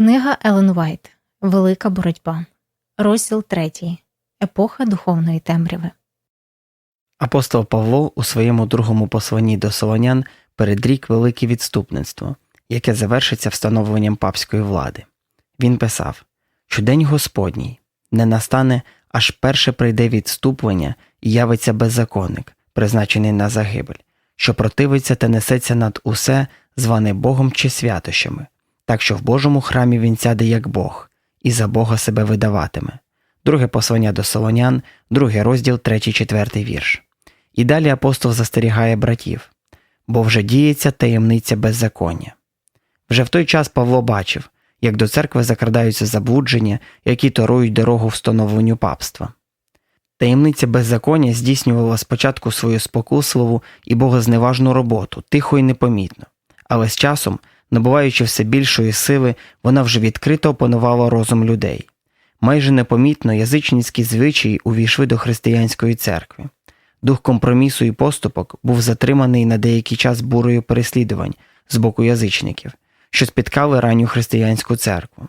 Книга Елен Вайт Велика боротьба. Розділ 3. Епоха духовної темряви. Апостол Павло у своєму другому посланні до Солонян передрік велике відступництво, яке завершиться встановленням папської влади. Він писав, що день Господній не настане, аж перше прийде відступлення і явиться беззаконник, призначений на загибель, що противиться та несеться над усе, зване Богом чи святощами, так що в Божому храмі він сяде як Бог, і за Бога себе видаватиме. Друге послання до Солонян, другий розділ, третій, четвертий вірш. І далі апостол застерігає братів, бо вже діється таємниця беззаконня. Вже в той час Павло бачив, як до церкви закрадаються заблудження, які торують дорогу встановленню папства. Таємниця беззаконня здійснювала спочатку свою спокусливу і богозневажну роботу, тихо і непомітно, але з часом, набуваючи все більшої сили, вона вже відкрито опанувала розум людей. Майже непомітно язичницькі звичаї увійшли до християнської церкви. Дух компромісу і поступок був затриманий на деякий час бурою переслідувань з боку язичників, що спіткали ранню християнську церкву.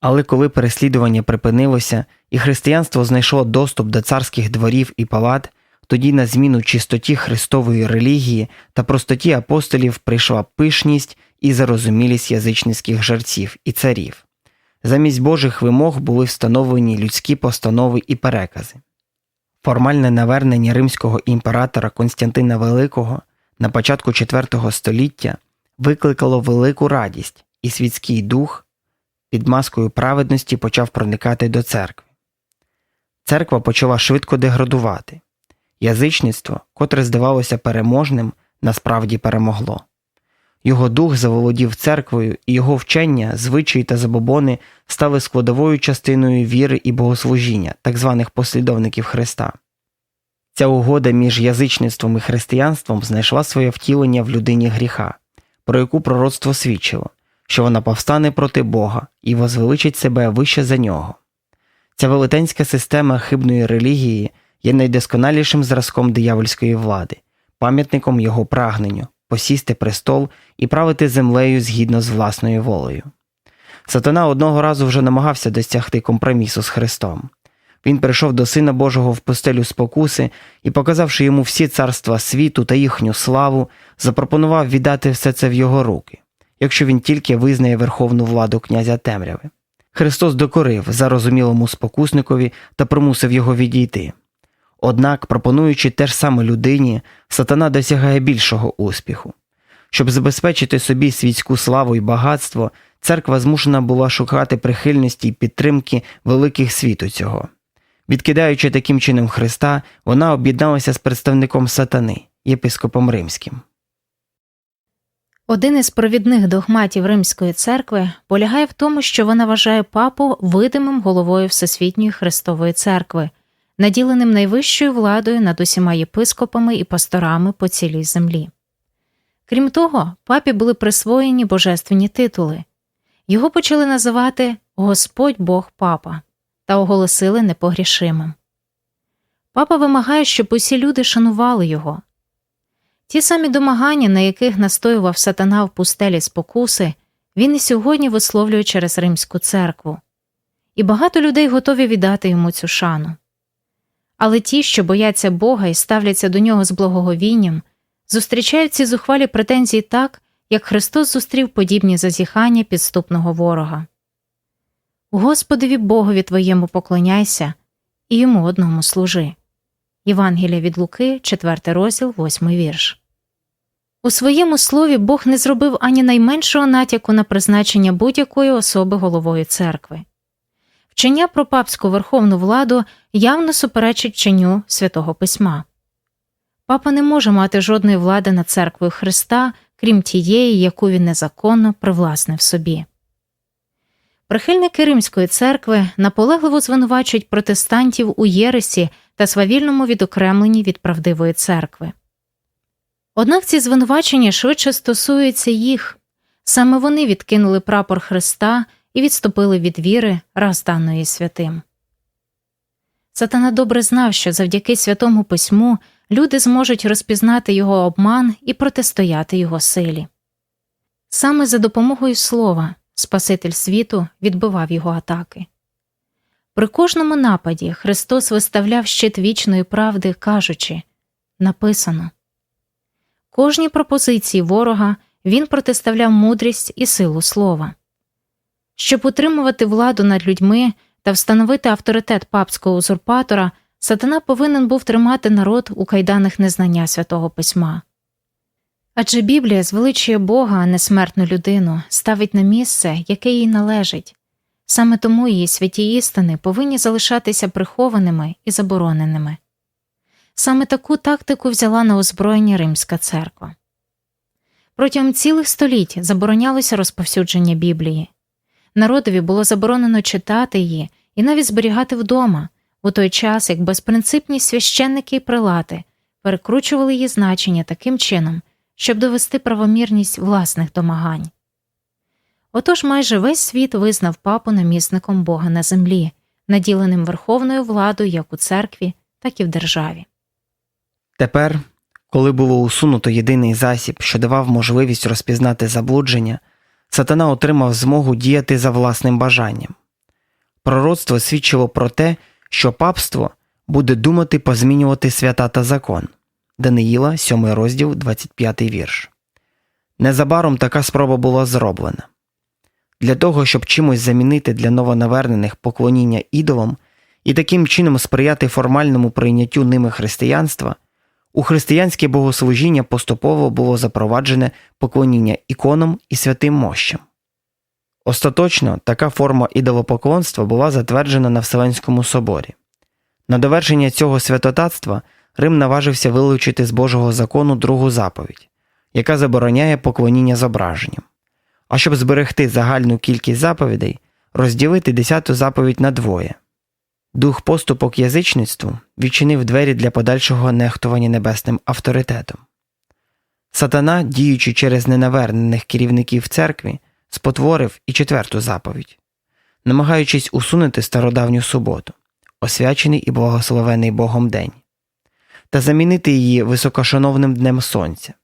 Але коли переслідування припинилося і християнство знайшло доступ до царських дворів і палат, тоді на зміну чистоті христової релігії та простоті апостолів прийшла пишність і зарозумілість язичницьких жерців і царів. Замість Божих вимог були встановлені людські постанови і перекази. Формальне навернення римського імператора Константина Великого на початку IV століття викликало велику радість, і світський дух під маскою праведності почав проникати до церкви. Церква почала швидко деградувати. Язичництво, котре здавалося переможним, насправді перемогло. Його дух заволодів церквою, і його вчення, звичаї та забобони стали складовою частиною віри і богослужіння, так званих послідовників Христа. Ця угода між язичництвом і християнством знайшла своє втілення в людині гріха, про яку пророцтво свідчило, що вона повстане проти Бога і возвеличить себе вище за нього. Ця велетенська система хибної релігії є найдосконалішим зразком диявольської влади, пам'ятником його прагненню посісти престол і правити землею згідно з власною волею. Сатана одного разу вже намагався досягти компромісу з Христом. Він прийшов до Сина Божого в постелю спокуси і, показавши йому всі царства світу та їхню славу, запропонував віддати все це в його руки, якщо він тільки визнає верховну владу князя темряви. Христос докорив зарозумілому спокусникові та примусив його відійти. Однак, пропонуючи те ж саме людині, сатана досягає більшого успіху. Щоб забезпечити собі світську славу і багатство, церква змушена була шукати прихильності й підтримки великих світу цього. Відкидаючи таким чином Христа, вона об'єдналася з представником сатани, єпископом римським. Один із провідних догматів Римської церкви полягає в тому, що вона вважає папу видимим головою Всесвітньої Христової церкви, наділеним найвищою владою над усіма єпископами і пасторами по цілій землі. Крім того, папі були присвоєні божественні титули. Його почали називати Господь Бог Папа та оголосили непогрішимим. Папа вимагає, щоб усі люди шанували його. Ті самі домагання, на яких настоював сатана в пустелі спокуси, він і сьогодні висловлює через Римську церкву, і багато людей готові віддати йому цю шану. Але ті, що бояться Бога і ставляться до нього з благоговінням, зустрічають ці зухвалі претензії так, як Христос зустрів подібні зазіхання підступного ворога. Господові Богові твоєму поклоняйся і йому одному служи. Євангелія від Луки, 4 розділ, 8 вірш. У своєму слові Бог не зробив ані найменшого натяку на призначення будь-якої особи головою церкви. Вчення про папську верховну владу явно суперечить вченню святого письма. Папа не може мати жодної влади над церквою Христа, крім тієї, яку він незаконно привласнив собі. Прихильники Римської церкви наполегливо звинувачують протестантів у єресі та свавільному відокремленні від правдивої церкви. Однак ці звинувачення швидше стосуються їх саме вони відкинули прапор Христа і відступили від віри, раз даної святим. Сатана добре знав, що завдяки святому письму люди зможуть розпізнати його обман і протистояти його силі. Саме за допомогою слова Спаситель світу відбивав його атаки. При кожному нападі Христос виставляв щит вічної правди, кажучи написано. Кожній пропозиції ворога він протиставляв мудрість і силу слова. Щоб утримувати владу над людьми та встановити авторитет папського узурпатора, сатана повинен був тримати народ у кайданах незнання святого письма. Адже Біблія звеличує Бога, а не смертну людину, ставить на місце, яке їй належить. Саме тому її святі істини повинні залишатися прихованими і забороненими. Саме таку тактику взяла на озброєння Римська церква. Протягом цілих століть заборонялося розповсюдження Біблії. Народові було заборонено читати її і навіть зберігати вдома, у той час як безпринципні священники і прилати перекручували її значення таким чином, щоб довести правомірність власних домагань. Отож майже весь світ визнав папу намісником Бога на землі, наділеним верховною владою як у церкві, так і в державі. Тепер, коли було усунуто єдиний засіб, що давав можливість розпізнати заблудження, сатана отримав змогу діяти за власним бажанням. Пророцтво свідчило про те, що папство буде думати позмінювати свята та закон. Даниїла, 7 розділ, 25 вірш. Незабаром така спроба була зроблена. Для того, щоб чимось замінити для новонавернених поклоніння ідолам і таким чином сприяти формальному прийняттю ними християнства, у християнське богослужіння поступово було запроваджене поклоніння іконам і святим мощам. Остаточно така форма ідолопоклонства була затверджена на Вселенському соборі. На довершення цього святотатства Рим наважився вилучити з Божого закону другу заповідь, яка забороняє поклоніння зображенням. А щоб зберегти загальну кількість заповідей, розділити десяту заповідь на двоє. Дух поступок язичництву відчинив двері для подальшого нехтування небесним авторитетом. Сатана, діючи через ненавернених керівників церкві, спотворив і четверту заповідь, намагаючись усунути стародавню суботу, освячений і благословений Богом день, та замінити її високошановним днем сонця,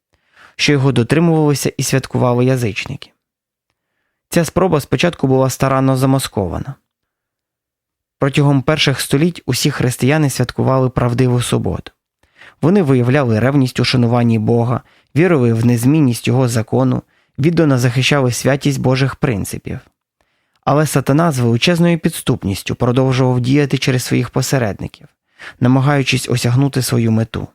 що його дотримувалися і святкували язичники. Ця спроба спочатку була старанно замаскована. Протягом перших століть усі християни святкували правдиву суботу. Вони виявляли ревність у шануванні Бога, вірили в незмінність Його закону, віддано захищали святість Божих принципів. Але сатана з величезною підступністю продовжував діяти через своїх посередників, намагаючись осягнути свою мету.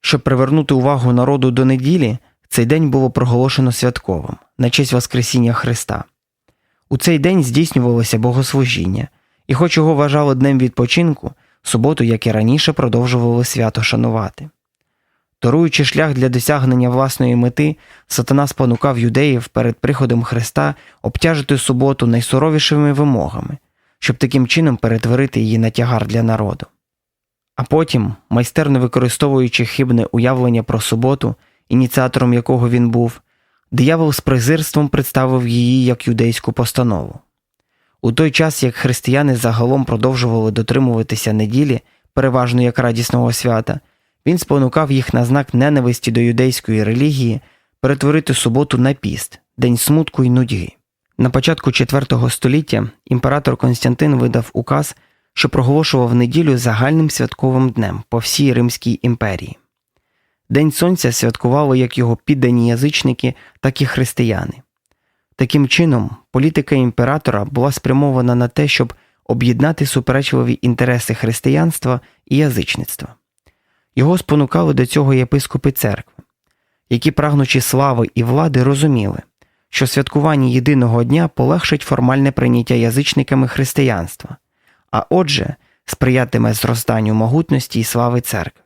Щоб привернути увагу народу до неділі, цей день було проголошено святковим на честь Воскресіння Христа. У цей день здійснювалося богослужіння, і, хоч його вважали днем відпочинку, суботу, як і раніше, продовжували свято шанувати. Торуючи шлях для досягнення власної мети, сатана спонукав юдеїв перед приходом Христа обтяжити суботу найсуровішими вимогами, щоб таким чином перетворити її на тягар для народу. А потім, майстерно використовуючи хибне уявлення про суботу, ініціатором якого він був, диявол з презирством представив її як юдейську постанову. У той час, як християни загалом продовжували дотримуватися неділі, переважно як радісного свята, він спонукав їх на знак ненависті до юдейської релігії перетворити суботу на піст, день смутку й нудьги. На початку IV століття імператор Константин видав указ, що проголошував неділю загальним святковим днем по всій Римській імперії. День Сонця святкували як його піддані язичники, так і християни. Таким чином, політика імператора була спрямована на те, щоб об'єднати суперечливі інтереси християнства і язичництва. Його спонукали до цього єпископи церкви, які, прагнучи слави і влади, розуміли, що святкування єдиного дня полегшить формальне прийняття язичниками християнства, а отже, сприятиме зростанню могутності і слави церкви.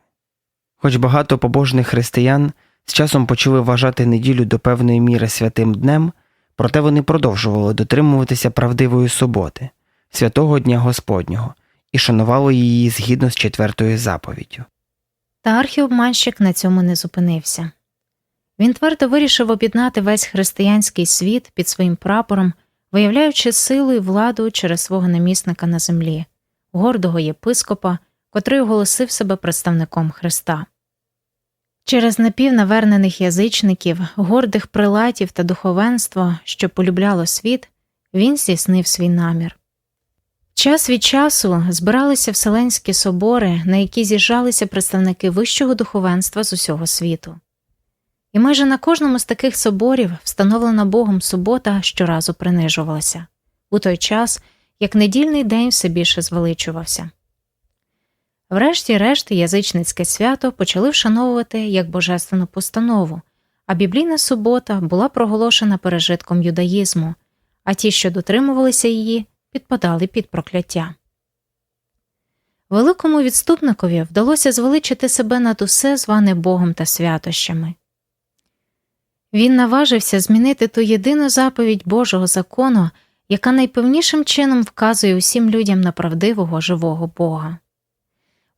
Хоч багато побожних християн з часом почали вважати неділю до певної міри святим днем, проте вони продовжували дотримуватися правдивої суботи, святого Дня Господнього, і шанували її згідно з четвертою заповіддю. Та архіобманщик на цьому не зупинився. Він твердо вирішив об'єднати весь християнський світ під своїм прапором, виявляючи силу і владу через свого намісника на землі, гордого єпископа, котрий оголосив себе представником Христа. Через напівнавернених язичників, гордих прилатів та духовенство, що полюбляло світ, він здійснив свій намір. Час від часу збиралися вселенські собори, на які з'їжджалися представники вищого духовенства з усього світу. І майже на кожному з таких соборів встановлена Богом субота щоразу принижувалася, у той час, як недільний день все більше звеличувався. Врешті-решт язичницьке свято почали вшановувати як божественну постанову, а біблійна субота була проголошена пережитком юдаїзму, а ті, що дотримувалися її, підпадали під прокляття. Великому відступникові вдалося звеличити себе над усе зване Богом та святощами. Він наважився змінити ту єдину заповідь Божого закону, яка найпевнішим чином вказує усім людям на правдивого живого Бога.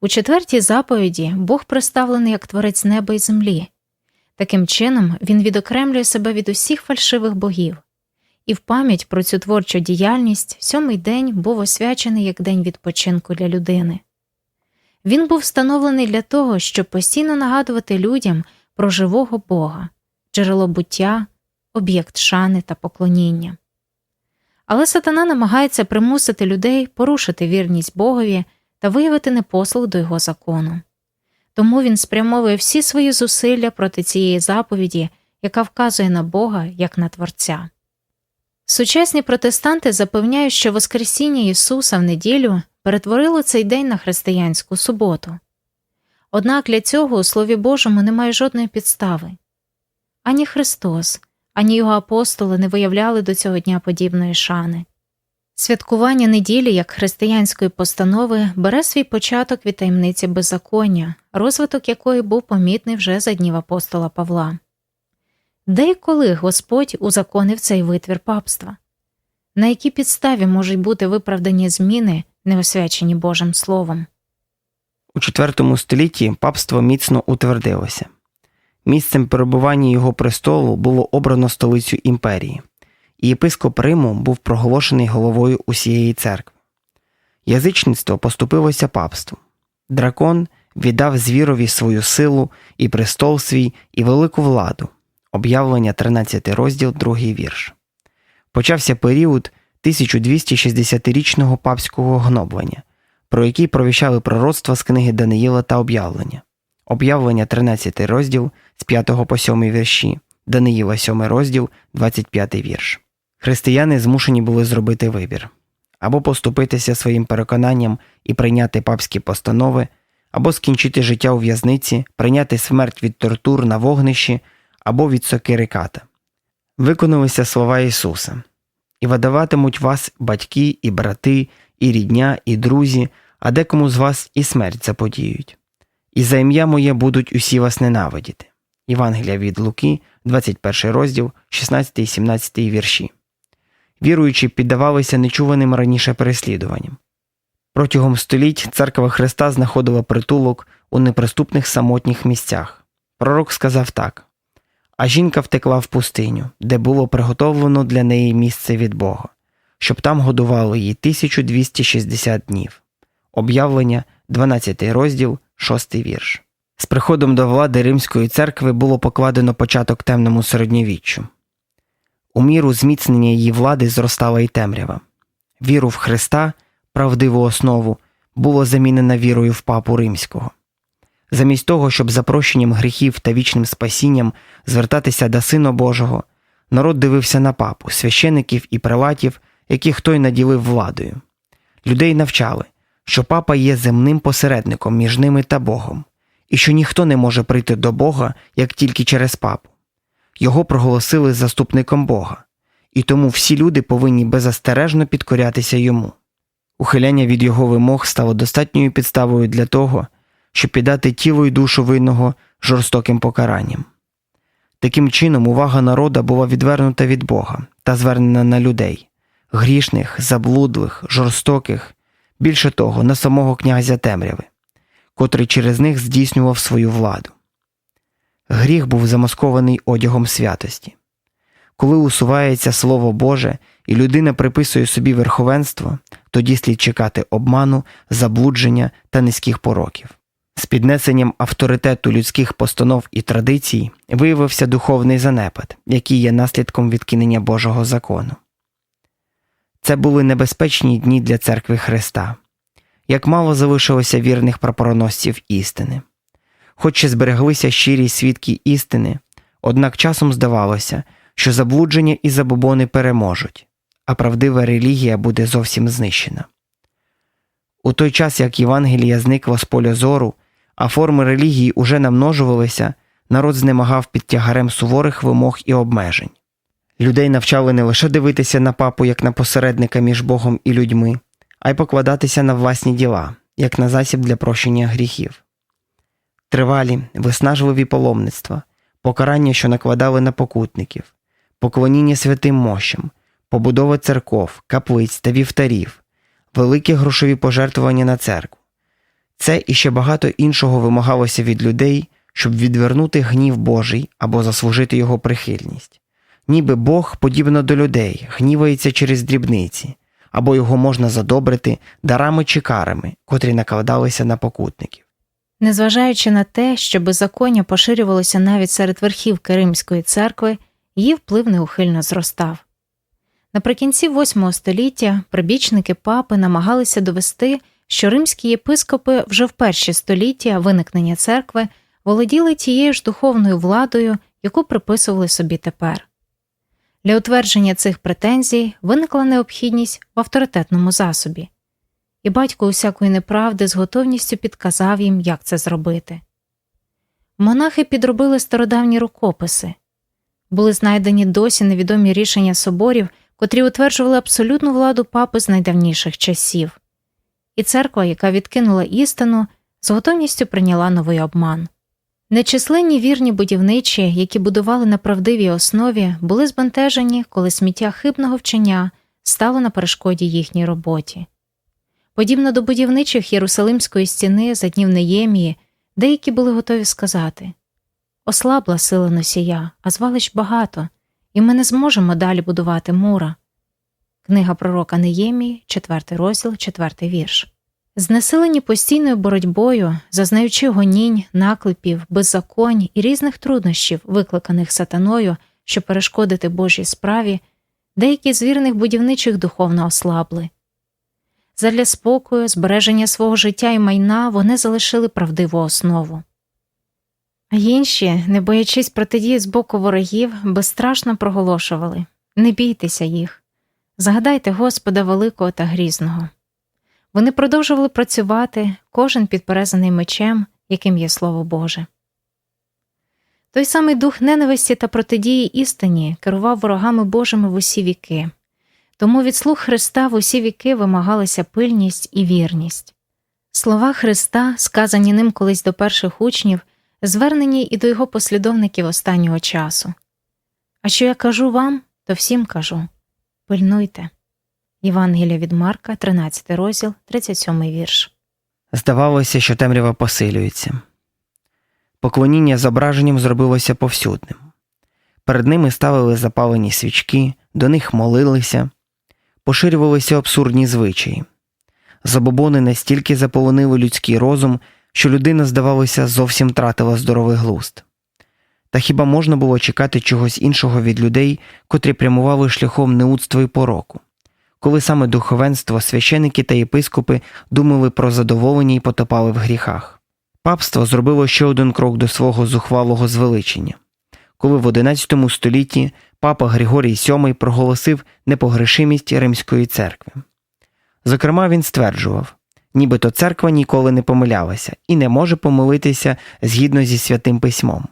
У четвертій заповіді Бог представлений як творець неба і землі. Таким чином, він відокремлює себе від усіх фальшивих богів, і в пам'ять про цю творчу діяльність сьомий день був освячений як день відпочинку для людини. Він був встановлений для того, щоб постійно нагадувати людям про живого Бога, джерело буття, об'єкт шани та поклоніння. Але сатана намагається примусити людей порушити вірність Богові та виявити непослух до його закону. Тому він спрямовує всі свої зусилля проти цієї заповіді, яка вказує на Бога як на Творця. Сучасні протестанти запевняють, що Воскресіння Ісуса в неділю перетворило цей день на християнську суботу. Однак для цього у Слові Божому немає жодної підстави. Ані Христос, ані його апостоли не виявляли до цього дня подібної шани. Святкування неділі як християнської постанови бере свій початок від таємниці беззаконня, розвиток якої був помітний вже за днів апостола Павла. Де і коли Господь узаконив цей витвір папства? На якій підставі можуть бути виправдані зміни, не освячені Божим Словом? У IV столітті папство міцно утвердилося. Місцем перебування його престолу було обрано столицю імперії, єпископ Риму був проголошений головою усієї церкви. Язичництво поступилося папству. Дракон віддав звірові свою силу і престол свій, і велику владу. Об'явлення 13 розділ, 2 вірш. Почався період 1260-річного папського гноблення, про який провіщали пророцтва з книги Даниїла та об'явлення. Об'явлення 13 розділ з 5 по 7 вірші, Даниїла 7 розділ, 25 вірш. Християни змушені були зробити вибір або поступитися своїм переконанням і прийняти папські постанови, або скінчити життя у в'язниці, прийняти смерть від тортур на вогнищі або від сокири ката. Виконалися слова Ісуса і видаватимуть вас батьки, і брати, і рідня, і друзі, а декому з вас і смерть заподіють. І за ім'я моє будуть усі вас ненавидіти. Євангелія від Луки, 21 розділ, 16 і 17 вірші. Віруючі піддавалися нечуваним раніше переслідуванням. Протягом століть церква Христа знаходила притулок у неприступних самотніх місцях. Пророк сказав так а жінка втекла в пустиню, де було приготовлено для неї місце від Бога, щоб там годувало її 1260 днів. Об'явлення, 12 розділ, 6 вірш. З приходом до влади Римської церкви було покладено початок темному середньовіччю. У міру зміцнення її влади зростала і темрява. Віру в Христа, правдиву основу, було замінено вірою в папу римського. Замість того, щоб за прощенням гріхів та вічним спасінням звертатися до Сина Божого, народ дивився на папу, священиків і прилатів, яких той наділив владою. Людей навчали, що папа є земним посередником між ними та Богом, і що ніхто не може прийти до Бога як тільки через папу. Його проголосили заступником Бога, і тому всі люди повинні беззастережно підкорятися йому. Ухиляння від його вимог стало достатньою підставою для того, щоб піддати тіло й душу винного жорстоким покаранням. Таким чином, увага народа була відвернута від Бога та звернена на людей грішних, заблудлих, жорстоких, більше того, на самого князя темряви, котрий через них здійснював свою владу. Гріх був замаскований одягом святості. Коли усувається Слово Боже і людина приписує собі верховенство, тоді слід чекати обману, заблудження та низьких пороків. З піднесенням авторитету людських постанов і традицій виявився духовний занепад, який є наслідком відкинення Божого закону. Це були небезпечні дні для церкви Христа. Як мало залишилося вірних прапороносців істини. Хоч ще збереглися щирі свідки істини, однак часом здавалося, що заблудження і забобони переможуть, а правдива релігія буде зовсім знищена. У той час, як Євангелія зникла з поля зору, а форми релігії уже намножувалися, народ знемагав під тягарем суворих вимог і обмежень. Людей навчали не лише дивитися на папу як на посередника між Богом і людьми, а й покладатися на власні діла, як на засіб для прощення гріхів. Тривалі, виснажливі паломництва, покарання, що накладали на покутників, поклоніння святим мощам, побудова церков, каплиць та вівтарів, великі грошові пожертвування на церкву. Це і ще багато іншого вимагалося від людей, щоб відвернути гнів Божий або заслужити його прихильність. Ніби Бог, подібно до людей, гнівається через дрібниці, або його можна задобрити дарами чи карами, котрі накладалися на покутників. Незважаючи на те, що беззаконня поширювалося навіть серед верхівки Римської церкви, її вплив неухильно зростав. Наприкінці VIII століття прибічники папи намагалися довести, що римські єпископи вже в перші століття виникнення церкви володіли тією ж духовною владою, яку приписували собі тепер. Для утвердження цих претензій виникла необхідність в авторитетному засобі, і батько усякої неправди з готовністю підказав їм, як це зробити. Монахи підробили стародавні рукописи, були знайдені досі невідомі рішення соборів, котрі утверджували абсолютну владу папи з найдавніших часів, і церква, яка відкинула істину, з готовністю прийняла новий обман. Нечисленні вірні будівничі, які будували на правдивій основі, були збентежені, коли сміття хибного вчення стало на перешкоді їхній роботі. Подібно до будівничих Єрусалимської стіни за днів Неємії, деякі були готові сказати ослабла сила носія, а звалищ багато, і ми не зможемо далі будувати мура. Книга пророка Неємії, 4 розділ, 4 вірш. Знесилені постійною боротьбою, зазнаючи гонінь, наклепів, беззаконь і різних труднощів, викликаних сатаною, щоб перешкодити Божій справі, деякі з вірних будівничих духовно ослабли. Задля спокою, збереження свого життя і майна вони залишили правдиву основу. А інші, не боячись протидії з боку ворогів, безстрашно проголошували Не бійтеся їх, згадайте Господа Великого та Грізного. Вони продовжували працювати, кожен підперезаний мечем, яким є Слово Боже. Той самий дух ненависті та протидії істині керував ворогами Божими в усі віки, тому від слуг Христа в усі віки вимагалися пильність і вірність. Слова Христа, сказані ним колись до перших учнів, звернені і до його послідовників останнього часу. А що я кажу вам, то всім кажу пильнуйте. Євангелія від Марка, 13 розділ, 37 вірш. Здавалося, що темрява посилюється. Поклоніння зображенням зробилося повсюдним. Перед ними ставили запалені свічки, до них молилися, поширювалися абсурдні звичаї. Забобони настільки заполонили людський розум, що людина, здавалося, зовсім тратила здоровий глузд. Та хіба можна було чекати чогось іншого від людей, котрі прямували шляхом неудства і пороку? коли саме духовенство, священики та єпископи думали про задоволення і потопали в гріхах. Папство зробило ще один крок до свого зухвалого звеличення, коли в XI столітті папа Григорій VII проголосив непогрешимість Римської церкви. Зокрема, він стверджував, нібито церква ніколи не помилялася і не може помилитися згідно зі святим письмом.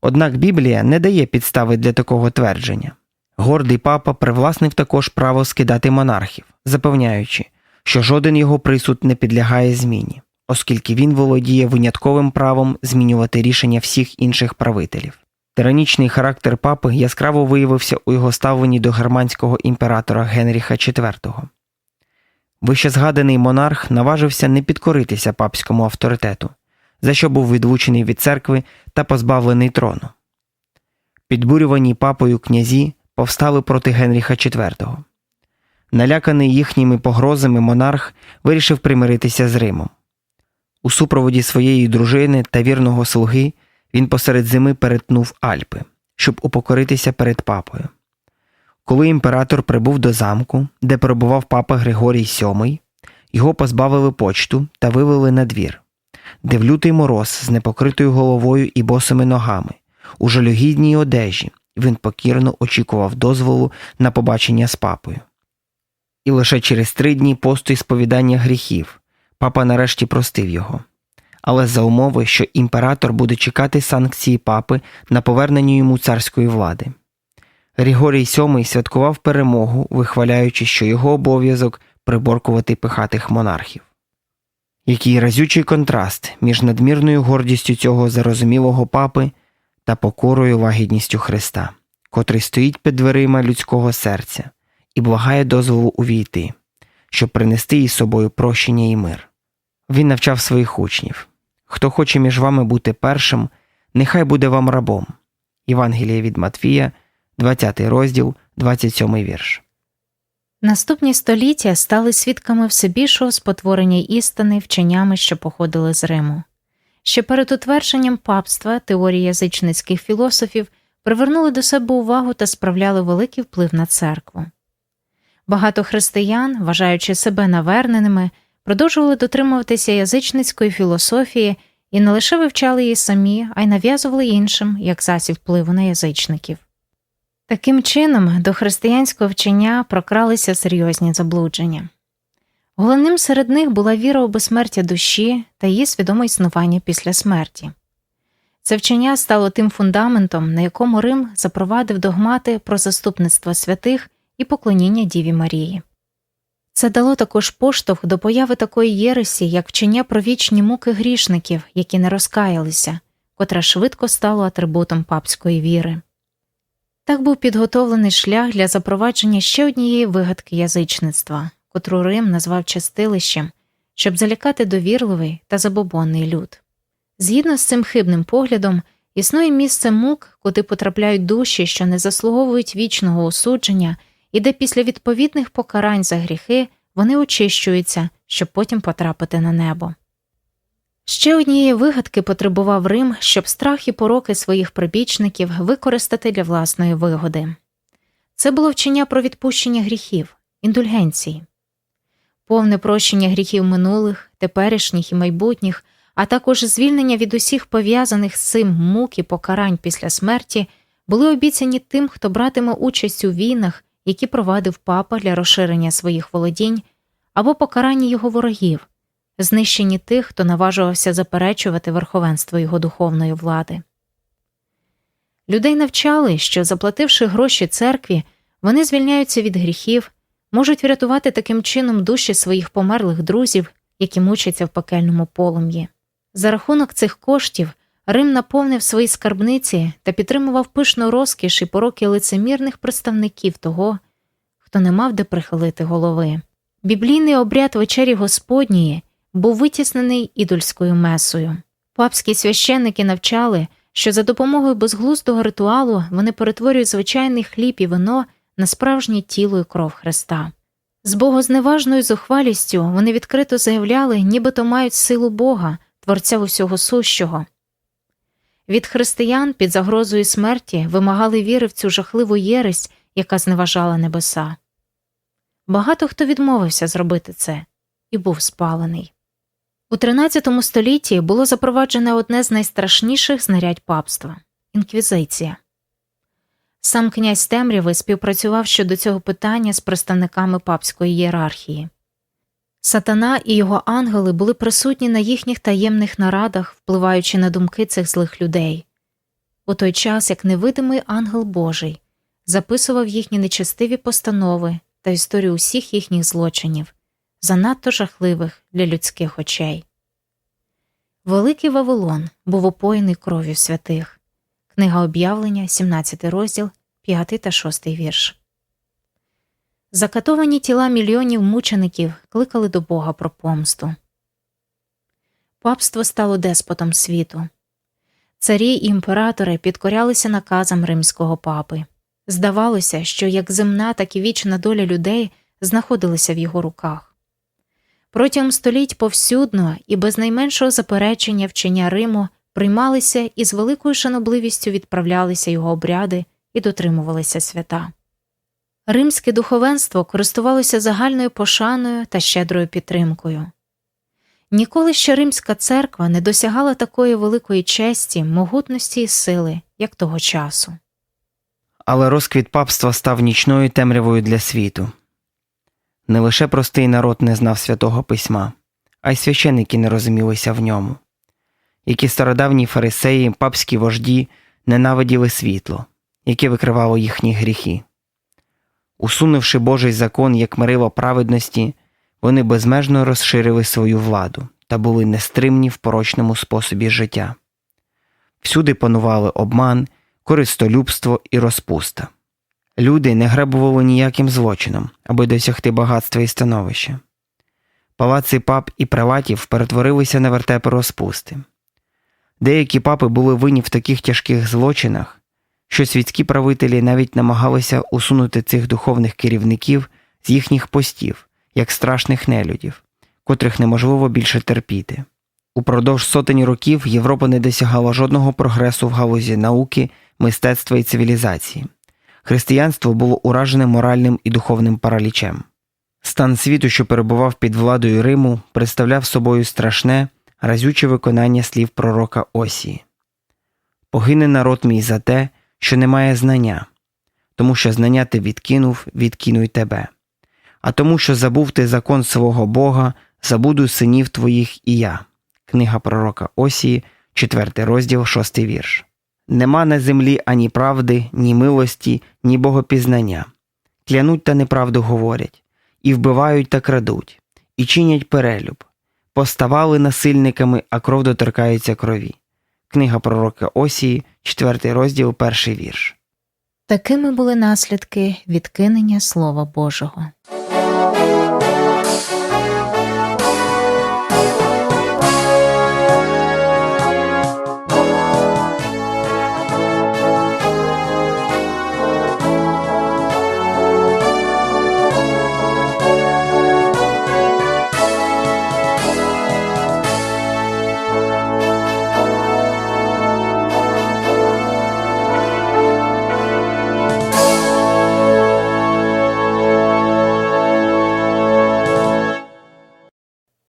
Однак Біблія не дає підстави для такого твердження. Гордий папа привласнив також право скидати монархів, запевняючи, що жоден його присуд не підлягає зміні, оскільки він володіє винятковим правом змінювати рішення всіх інших правителів. Тиранічний характер папи яскраво виявився у його ставленні до германського імператора Генріха IV. Вищезгаданий монарх наважився не підкоритися папському авторитету, за що був відлучений від церкви та позбавлений трону. Підбурювані папою князі повстали проти Генріха IV. Наляканий їхніми погрозами монарх вирішив примиритися з Римом. У супроводі своєї дружини та вірного слуги він посеред зими перетнув Альпи, щоб упокоритися перед папою. Коли імператор прибув до замку, де перебував папа Григорій VII, його позбавили почту та вивели на двір, де в лютий мороз з непокритою головою і босими ногами, у жалюгідній одежі, він покірно очікував дозволу на побачення з папою. І лише через три дні посту і сповідання гріхів папа нарешті простив його, але за умови, що імператор буде чекати санкції папи на повернення йому царської влади. Григорій VII святкував перемогу, вихваляючи, що його обов'язок приборкувати пихатих монархів. Який разючий контраст між надмірною гордістю цього зарозумілого папи та покорою лагідністю Христа, котрий стоїть під дверима людського серця і благає дозволу увійти, щоб принести із собою прощення і мир. Він навчав своїх учнів хто хоче між вами бути першим, нехай буде вам рабом. Євангеліє від Матвія, 20 розділ, 27 вірш. Наступні століття стали свідками все більшого спотворення істини вченнями, що походили з Риму. Ще перед утвердженням папства теорії язичницьких філософів привернули до себе увагу та справляли великий вплив на церкву. Багато християн, вважаючи себе наверненими, продовжували дотримуватися язичницької філософії і не лише вивчали її самі, а й нав'язували іншим як засіб впливу на язичників. Таким чином, до християнського вчення прокралися серйозні заблудження. Головним серед них була віра у безсмертя душі та її свідоме існування після смерті. Це вчення стало тим фундаментом, на якому Рим запровадив догмати про заступництво святих і поклоніння Діві Марії. Це дало також поштовх до появи такої єресі, як вчення про вічні муки грішників, які не розкаялися, котра швидко стало атрибутом папської віри. Так був підготовлений шлях для запровадження ще однієї вигадки язичництва, котру Рим назвав чистилищем, щоб залякати довірливий та забобонний люд. Згідно з цим хибним поглядом, існує місце мук, куди потрапляють душі, що не заслуговують вічного осудження, і де після відповідних покарань за гріхи вони очищуються, щоб потім потрапити на небо. Ще однієї вигадки потребував Рим, щоб страх і пороки своїх прибічників використати для власної вигоди. Це було вчення про відпущення гріхів, індульгенції, повне прощення гріхів минулих, теперішніх і майбутніх, а також звільнення від усіх пов'язаних з цим мук і покарань після смерті були обіцяні тим, хто братиме участь у війнах, які провадив папа для розширення своїх володінь, або покарання його ворогів знищенні тих, хто наважувався заперечувати верховенство його духовної влади. Людей навчали, що, заплативши гроші церкві, вони звільняються від гріхів, можуть врятувати таким чином душі своїх померлих друзів, які мучаться в пекельному полум'ї. За рахунок цих коштів Рим наповнив свої скарбниці та підтримував пишну розкіш і пороки лицемірних представників того, хто не мав де прихилити голови. Біблійний обряд вечері Господньої був витіснений ідольською месою. Папські священники навчали, що за допомогою безглуздого ритуалу вони перетворюють звичайний хліб і вино на справжнє тіло і кров Христа. З богозневажною зухвалістю вони відкрито заявляли, нібито мають силу Бога, Творця усього сущого. Від християн під загрозою смерті вимагали віри в цю жахливу єресь, яка зневажала небеса. Багато хто відмовився зробити це і був спалений. У XIII столітті було запроваджене одне з найстрашніших знарядь папства інквізиція. Сам князь Темряви співпрацював щодо цього питання з представниками папської ієрархії. Сатана і його ангели були присутні на їхніх таємних нарадах, впливаючи на думки цих злих людей, у той час як невидимий ангел Божий записував їхні нечестиві постанови та історію усіх їхніх злочинів, занадто жахливих для людських очей. Великий Вавилон був опоєний кров'ю святих. Книга об'явлення, 17 розділ, 5 та 6 вірш. Закатовані тіла мільйонів мучеників кликали до Бога про помсту. Папство стало деспотом світу. Царі і імператори підкорялися наказам римського папи. Здавалося, що як земна, так і вічна доля людей знаходилися в його руках. Протягом століть повсюдно і без найменшого заперечення вчення Риму приймалися і з великою шанобливістю відправлялися його обряди і дотримувалися свята. Римське духовенство користувалося загальною пошаною та щедрою підтримкою. Ніколи ще римська церква не досягала такої великої честі, могутності і сили, як того часу. Але розквіт папства став нічною темрявою для світу. Не лише простий народ не знав святого письма, а й священики не розумілися в ньому. Які стародавні фарисеї, папські вожді ненавиділи світло, яке викривало їхні гріхи. Усунувши Божий закон як мерило праведності, вони безмежно розширили свою владу та були нестримні в порочному способі життя. Всюди панували обман, користолюбство і розпуста. Люди не гребували ніяким злочином, аби досягти багатства і становища. Палаци пап і прилатів перетворилися на вертепи розпусти. Деякі папи були винні в таких тяжких злочинах, що світські правителі навіть намагалися усунути цих духовних керівників з їхніх постів, як страшних нелюдів, котрих неможливо більше терпіти. Упродовж сотень років Європа не досягала жодного прогресу в галузі науки, мистецтва і цивілізації. Християнство було уражене моральним і духовним паралічем. Стан світу, що перебував під владою Риму, представляв собою страшне, разюче виконання слів пророка Осії. Погине народ мій за те, що не має знання, тому що знання ти відкинув, відкину тебе. А тому, що забув ти закон свого Бога, забуду синів твоїх і я. Книга пророка Осії, 4 розділ, 6 вірш. Нема на землі ані правди, ні милості, ні богопізнання. Клянуть та неправду говорять, і вбивають та крадуть, і чинять перелюб. Поставали насильниками, а кров доторкається крові. Книга пророка Осії, 4 розділ, 1 вірш. Такими були наслідки відкинення Слова Божого.